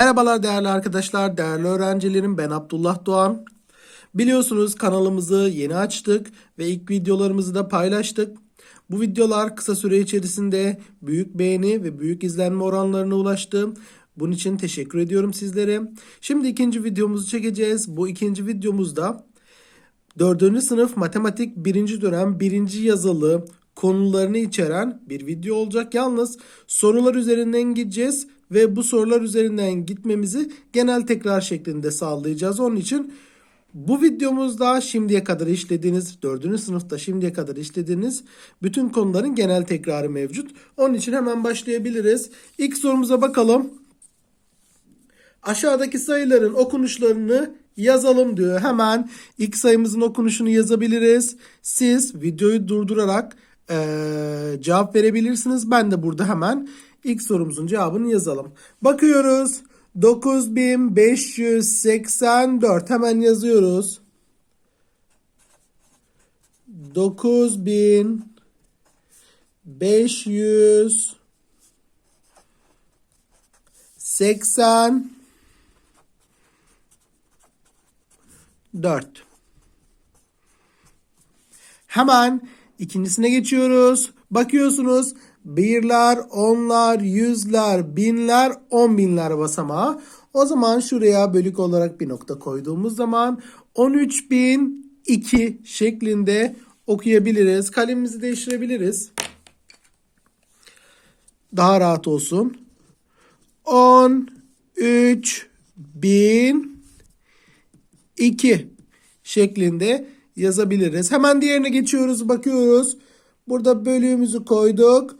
Merhabalar değerli arkadaşlar, değerli öğrencilerim. Ben Abdullah Doğan. Biliyorsunuz kanalımızı yeni açtık ve ilk videolarımızı da paylaştık. Bu videolar kısa süre içerisinde büyük beğeni ve büyük izlenme oranlarına ulaştı. Bunun için teşekkür ediyorum sizlere. Şimdi ikinci videomuzu çekeceğiz. Bu ikinci videomuzda 4. sınıf matematik 1. dönem 1. yazılı konularını içeren bir video olacak. Yalnız sorular üzerinden gideceğiz ve bu sorular üzerinden gitmemizi genel tekrar şeklinde sağlayacağız. Onun için bu videomuzda şimdiye kadar işlediğiniz 4. sınıfta şimdiye kadar işlediğiniz bütün konuların genel tekrarı mevcut. Onun için hemen başlayabiliriz. İlk sorumuza bakalım. Aşağıdaki sayıların okunuşlarını yazalım diyor. Hemen ilk sayımızın okunuşunu yazabiliriz. Siz videoyu durdurarak eee, cevap verebilirsiniz. Ben de burada hemen ilk sorumuzun cevabını yazalım. Bakıyoruz. 9584 hemen yazıyoruz. 9580 4. Hemen ikincisine geçiyoruz. Bakıyorsunuz birler, onlar, yüzler, binler, on binler basamağı. O zaman şuraya bölük olarak bir nokta koyduğumuz zaman 13.002 şeklinde okuyabiliriz. Kalemimizi değiştirebiliriz. Daha rahat olsun. 13.000 2 şeklinde yazabiliriz. Hemen diğerine geçiyoruz bakıyoruz. Burada bölüğümüzü koyduk.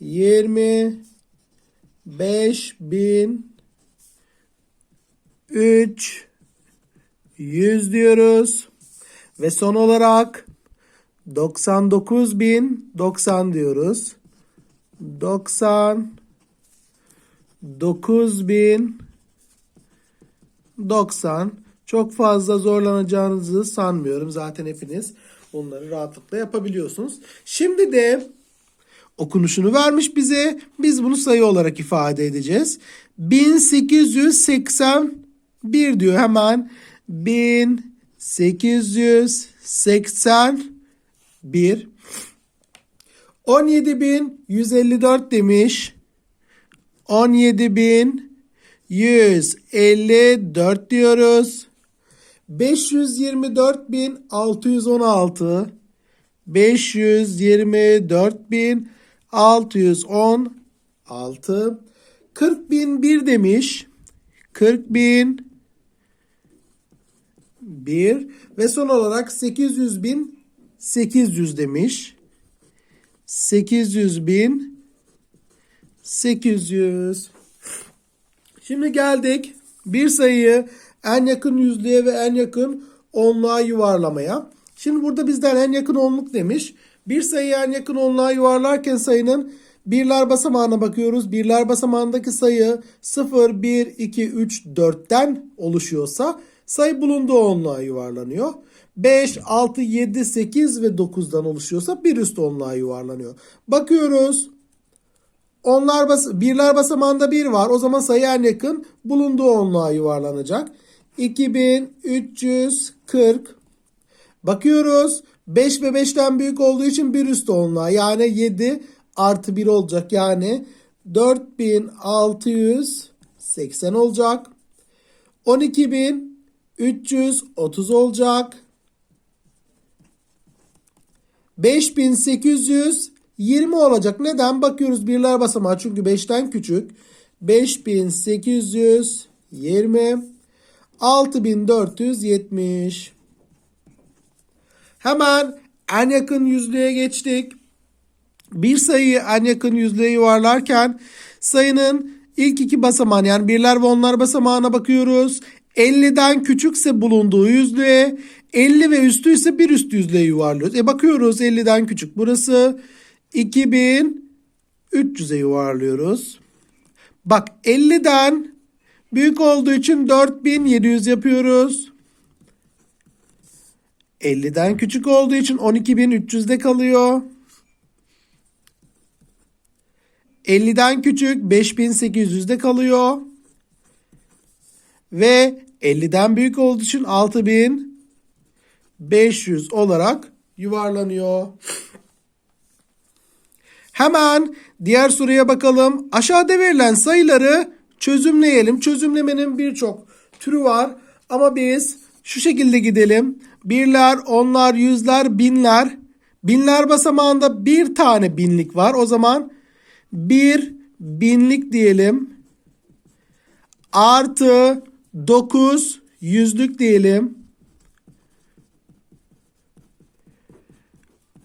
25.000 3 100 diyoruz. Ve son olarak 99.090 diyoruz. 90 9000 90 çok fazla zorlanacağınızı sanmıyorum. Zaten hepiniz bunları rahatlıkla yapabiliyorsunuz. Şimdi de okunuşunu vermiş bize. Biz bunu sayı olarak ifade edeceğiz. 1881 diyor hemen. 1881 17154 demiş. 17154 diyoruz. 524.616 524.616 40.001 demiş. 40.000 1 ve son olarak 800.000 800 demiş. 800.000 800 Şimdi geldik bir sayıyı en yakın yüzlüğe ve en yakın onluğa yuvarlamaya. Şimdi burada bizden en yakın onluk demiş. Bir sayıyı en yakın onluğa yuvarlarken sayının birler basamağına bakıyoruz. Birler basamağındaki sayı 0, 1, 2, 3, 4'ten oluşuyorsa sayı bulunduğu onluğa yuvarlanıyor. 5, 6, 7, 8 ve 9'dan oluşuyorsa bir üst onluğa yuvarlanıyor. Bakıyoruz. Onlar bas birler basamağında 1 var. O zaman sayı en yakın bulunduğu onluğa yuvarlanacak. 2340 Bakıyoruz. 5 ve 5'ten büyük olduğu için bir üst onluğa. Yani 7 artı 1 olacak. Yani 4680 olacak. 12330 olacak. 5820 olacak. Neden? Bakıyoruz birler basamağı çünkü 5'ten küçük. 5820 6470 Hemen en yakın yüzlüğe geçtik. Bir sayıyı en yakın yüzlüğe yuvarlarken sayının İlk iki basamağın yani birler ve onlar basamağına bakıyoruz. 50'den küçükse bulunduğu yüzlüğe 50 ve üstü ise bir üst yüzlüğe yuvarlıyoruz. E bakıyoruz 50'den küçük burası 2300'e yuvarlıyoruz. Bak 50'den büyük olduğu için 4700 yapıyoruz. 50'den küçük olduğu için 12.300'de kalıyor. 50'den küçük 5800'de kalıyor. Ve 50'den büyük olduğu için 6500 olarak yuvarlanıyor. Hemen diğer soruya bakalım. Aşağıda verilen sayıları çözümleyelim. Çözümlemenin birçok türü var ama biz şu şekilde gidelim. Birler, onlar, yüzler, binler. Binler basamağında bir tane binlik var. O zaman bir binlik diyelim. Artı 9 yüzlük diyelim.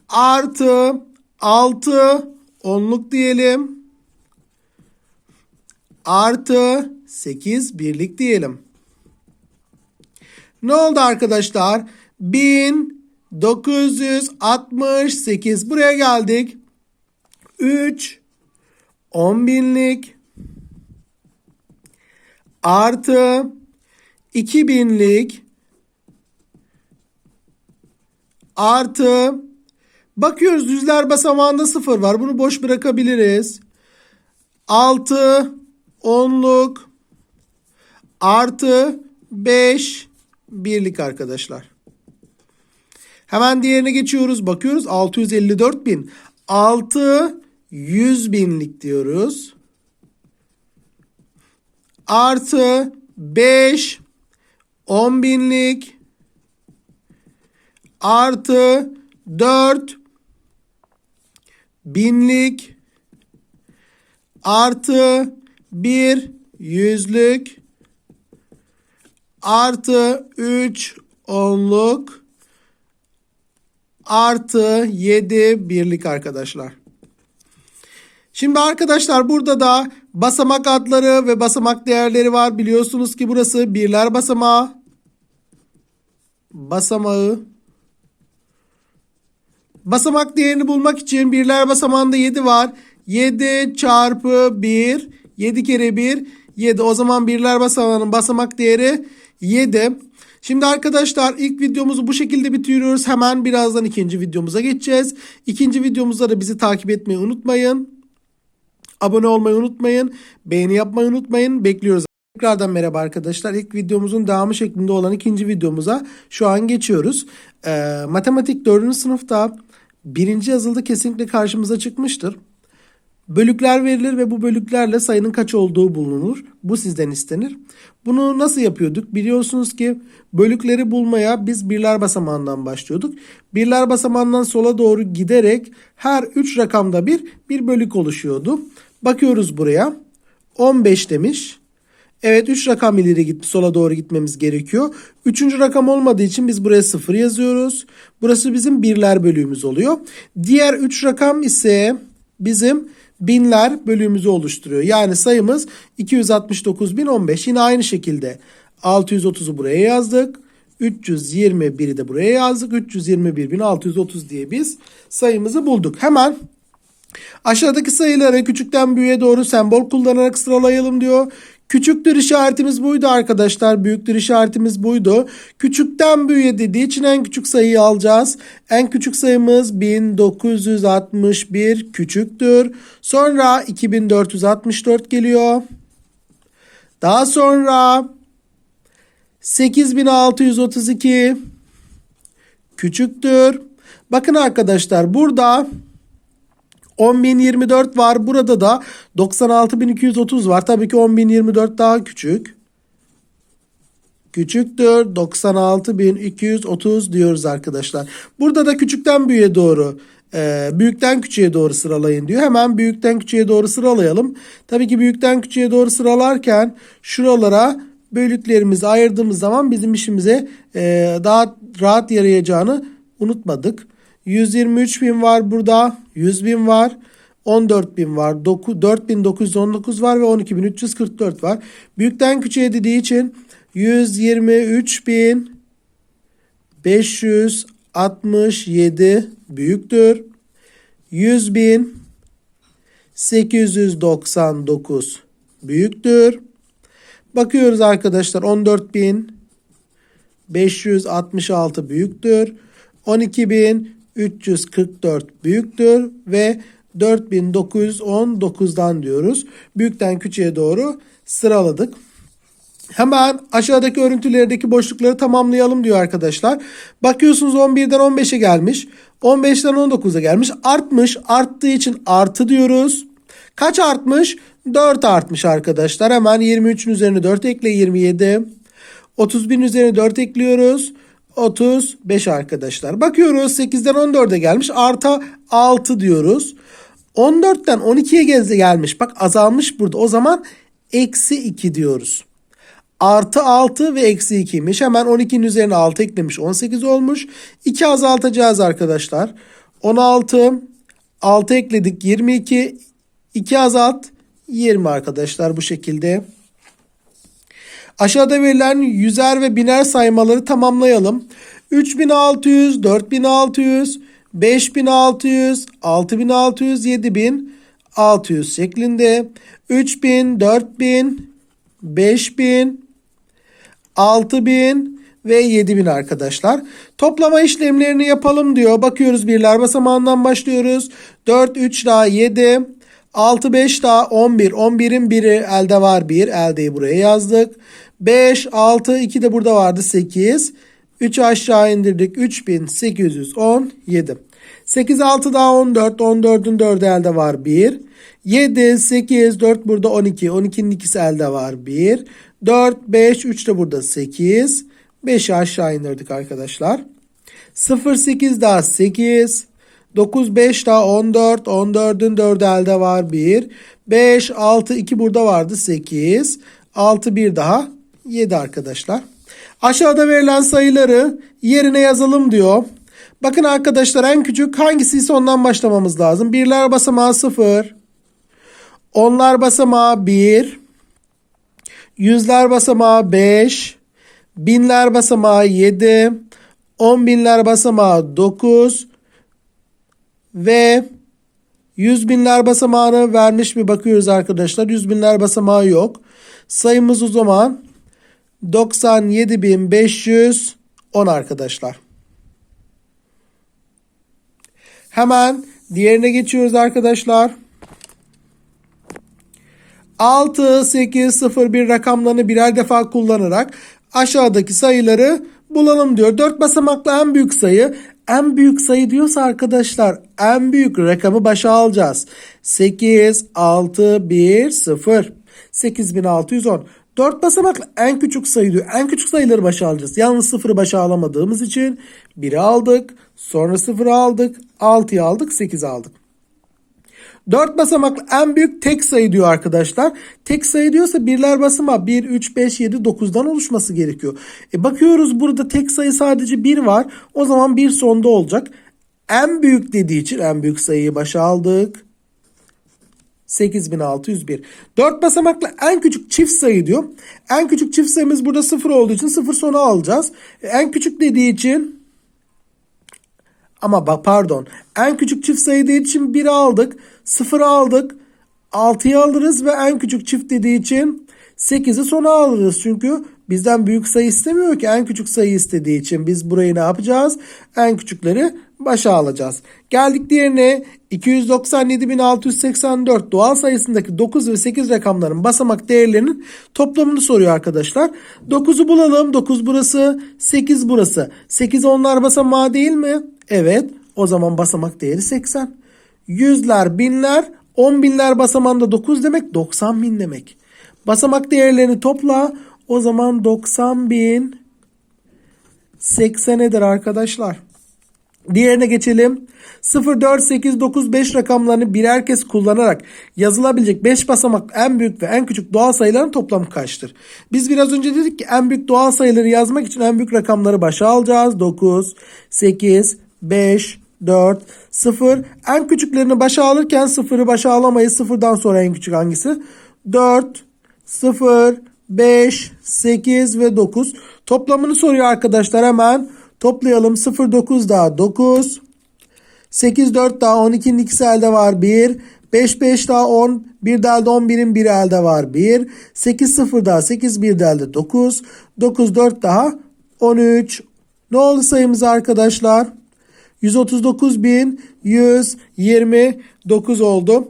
Artı 6 onluk diyelim. Artı 8 birlik diyelim. Ne oldu arkadaşlar? 1968 buraya geldik. 3 10 binlik artı 2000'lik artı bakıyoruz yüzler basamağında sıfır var. Bunu boş bırakabiliriz. 6 onluk artı 5 birlik arkadaşlar. Hemen diğerine geçiyoruz. Bakıyoruz 654 bin. 6 100 binlik diyoruz. Artı 5 10 binlik artı 4 binlik artı 1 yüzlük artı 3 onluk artı 7 birlik arkadaşlar. Şimdi arkadaşlar burada da basamak adları ve basamak değerleri var. Biliyorsunuz ki burası birler basamağı. Basamağı. Basamak değerini bulmak için birler basamağında 7 var. 7 çarpı 1. 7 kere 1. 7. O zaman birler basamağının basamak değeri 7. Şimdi arkadaşlar ilk videomuzu bu şekilde bitiriyoruz. Hemen birazdan ikinci videomuza geçeceğiz. İkinci videomuzda da bizi takip etmeyi unutmayın. Abone olmayı unutmayın. Beğeni yapmayı unutmayın. Bekliyoruz. Tekrardan merhaba arkadaşlar. İlk videomuzun devamı şeklinde olan ikinci videomuza şu an geçiyoruz. Ee, matematik 4. sınıfta birinci yazılıda kesinlikle karşımıza çıkmıştır. Bölükler verilir ve bu bölüklerle sayının kaç olduğu bulunur. Bu sizden istenir. Bunu nasıl yapıyorduk? Biliyorsunuz ki bölükleri bulmaya biz birler basamağından başlıyorduk. Birler basamağından sola doğru giderek her 3 rakamda bir bir bölük oluşuyordu. Bakıyoruz buraya. 15 demiş. Evet 3 rakam ileri gitti sola doğru gitmemiz gerekiyor. Üçüncü rakam olmadığı için biz buraya 0 yazıyoruz. Burası bizim birler bölüğümüz oluyor. Diğer 3 rakam ise bizim binler bölüğümüzü oluşturuyor. Yani sayımız 269.015. Yine aynı şekilde 630'u buraya yazdık. 321'i de buraya yazdık. 321.630 diye biz sayımızı bulduk. Hemen aşağıdaki sayıları küçükten büyüğe doğru sembol kullanarak sıralayalım diyor. Küçüktür işaretimiz buydu arkadaşlar. Büyüktür işaretimiz buydu. Küçükten büyüğe dediği için en küçük sayıyı alacağız. En küçük sayımız 1961 küçüktür. Sonra 2464 geliyor. Daha sonra 8632 küçüktür. Bakın arkadaşlar burada 10.024 var. Burada da 96.230 var. Tabii ki 10.024 daha küçük. Küçüktür 96.230 diyoruz arkadaşlar. Burada da küçükten büyüğe doğru e, büyükten küçüğe doğru sıralayın diyor. Hemen büyükten küçüğe doğru sıralayalım. Tabii ki büyükten küçüğe doğru sıralarken şuralara bölüklerimizi ayırdığımız zaman bizim işimize e, daha rahat yarayacağını unutmadık. 123 bin var burada. 100 bin var. 14.000 var. 9 4.919 var ve 12.344 var. Büyükten küçüğe dediği için 123.567 büyüktür. 100.899 büyüktür. Bakıyoruz arkadaşlar 14.566 büyüktür. 12.344 büyüktür ve 4919'dan diyoruz. Büyükten küçüğe doğru sıraladık. Hemen aşağıdaki örüntülerdeki boşlukları tamamlayalım diyor arkadaşlar. Bakıyorsunuz 11'den 15'e gelmiş. 15'ten 19'a gelmiş. Artmış. Arttığı için artı diyoruz. Kaç artmış? 4 artmış arkadaşlar. Hemen 23'ün üzerine 4 ekle 27. 31'in üzerine 4 ekliyoruz. 35 arkadaşlar. Bakıyoruz 8'den 14'e gelmiş. Arta 6 diyoruz. 14'ten 12'ye geze gelmiş. Bak azalmış burada. O zaman eksi 2 diyoruz. Artı 6 ve eksi 2'ymiş. Hemen 12'nin üzerine 6 eklemiş. 18 olmuş. 2 azaltacağız arkadaşlar. 16 6 ekledik 22 2 azalt 20 arkadaşlar bu şekilde. Aşağıda verilen yüzer ve biner saymaları tamamlayalım. 3600, 4600, 5600, 6600, 7600 şeklinde 3000, 4000, 5000, 6000 ve 7000 arkadaşlar. Toplama işlemlerini yapalım diyor. Bakıyoruz birler basamağından başlıyoruz. 4, 3 daha 7, 6, 5 daha 11. 11'in biri elde var 1. Eldeyi buraya yazdık. 5, 6, 2 de burada vardı 8. 3'ü aşağı indirdik. 3817. 8, 6 daha 14. 14'ün 4'ü elde var 1. 7, 8, 4 burada 12. 12'nin ikisi elde var 1. 4, 5, 3 de burada 8. 5'i aşağı indirdik arkadaşlar. 0, 8 daha 8. 9, 5 daha 14. 14'ün 4'ü elde var 1. 5, 6, 2 burada vardı 8. 6, 1 daha 7 arkadaşlar. Aşağıda verilen sayıları yerine yazalım diyor. Bakın arkadaşlar en küçük hangisi ise ondan başlamamız lazım. Birler basamağı 0. Onlar basamağı 1. Yüzler basamağı 5. Binler basamağı 7. On binler basamağı 9. Ve yüz binler basamağını vermiş mi bakıyoruz arkadaşlar. Yüz binler basamağı yok. Sayımız o zaman 97.510 arkadaşlar. Hemen diğerine geçiyoruz arkadaşlar. 6, 8, 0, 1 rakamlarını birer defa kullanarak aşağıdaki sayıları bulalım diyor. 4 basamaklı en büyük sayı. En büyük sayı diyorsa arkadaşlar en büyük rakamı başa alacağız. 8, 6, 1, 0. 8610. 4 basamaklı en küçük sayı diyor. En küçük sayıları başa alacağız. Yalnız 0'ı başa alamadığımız için 1'i aldık. Sonra 0'ı aldık. 6'yı aldık. 8'i aldık. 4 basamaklı en büyük tek sayı diyor arkadaşlar. Tek sayı diyorsa birler basamağı 1, 3, 5, 7, 9'dan oluşması gerekiyor. E bakıyoruz burada tek sayı sadece 1 var. O zaman 1 sonda olacak. En büyük dediği için en büyük sayıyı başa aldık. 8601. 4 basamaklı en küçük çift sayı diyor. En küçük çift sayımız burada 0 olduğu için 0 sona alacağız. E, En küçük dediği için ama bak pardon. En küçük çift sayı dediği için 1'i aldık. 0'ı aldık. 6'yı alırız ve en küçük çift dediği için 8'i sona alırız. Çünkü bizden büyük sayı istemiyor ki en küçük sayı istediği için biz burayı ne yapacağız? En küçükleri başa alacağız. Geldik diğerine 297.684 doğal sayısındaki 9 ve 8 rakamların basamak değerlerinin toplamını soruyor arkadaşlar. 9'u bulalım. 9 burası, 8 burası. 8 onlar basamağı değil mi? Evet. O zaman basamak değeri 80. Yüzler, binler, 10 binler basamağında 9 demek 90 bin demek. Basamak değerlerini topla. O zaman 90 bin 80 eder arkadaşlar. Diğerine geçelim. 0, 4, 8, 9, 5 rakamlarını birer kez kullanarak yazılabilecek 5 basamak en büyük ve en küçük doğal sayıların toplamı kaçtır? Biz biraz önce dedik ki en büyük doğal sayıları yazmak için en büyük rakamları başa alacağız. 9, 8, 5, 4, 0. En küçüklerini başa alırken 0'ı başa alamayız. 0'dan sonra en küçük hangisi? 4, 0, 5, 8 ve 9. Toplamını soruyor arkadaşlar hemen. Toplayalım. 0, 9 daha 9. 8, 4 daha 12'nin ikisi elde var 1. 5, 5 daha 10. 1 de elde 11'in biri elde var 1. 8, 0 daha 8, 1 de elde 9. 9, 4 daha 13. Ne oldu sayımız arkadaşlar? 139.129 oldu.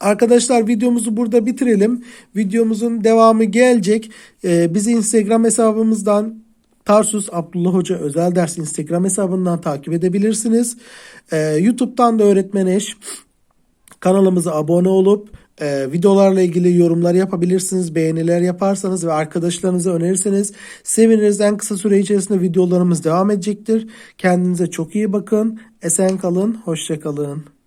Arkadaşlar videomuzu burada bitirelim. Videomuzun devamı gelecek. Ee, bizi Instagram hesabımızdan Tarsus Abdullah Hoca Özel Ders Instagram hesabından takip edebilirsiniz. Ee, YouTube'dan da öğretmen eş kanalımıza abone olup e, videolarla ilgili yorumlar yapabilirsiniz. Beğeniler yaparsanız ve arkadaşlarınıza önerirseniz seviniriz. En kısa süre içerisinde videolarımız devam edecektir. Kendinize çok iyi bakın. Esen kalın. Hoşça kalın.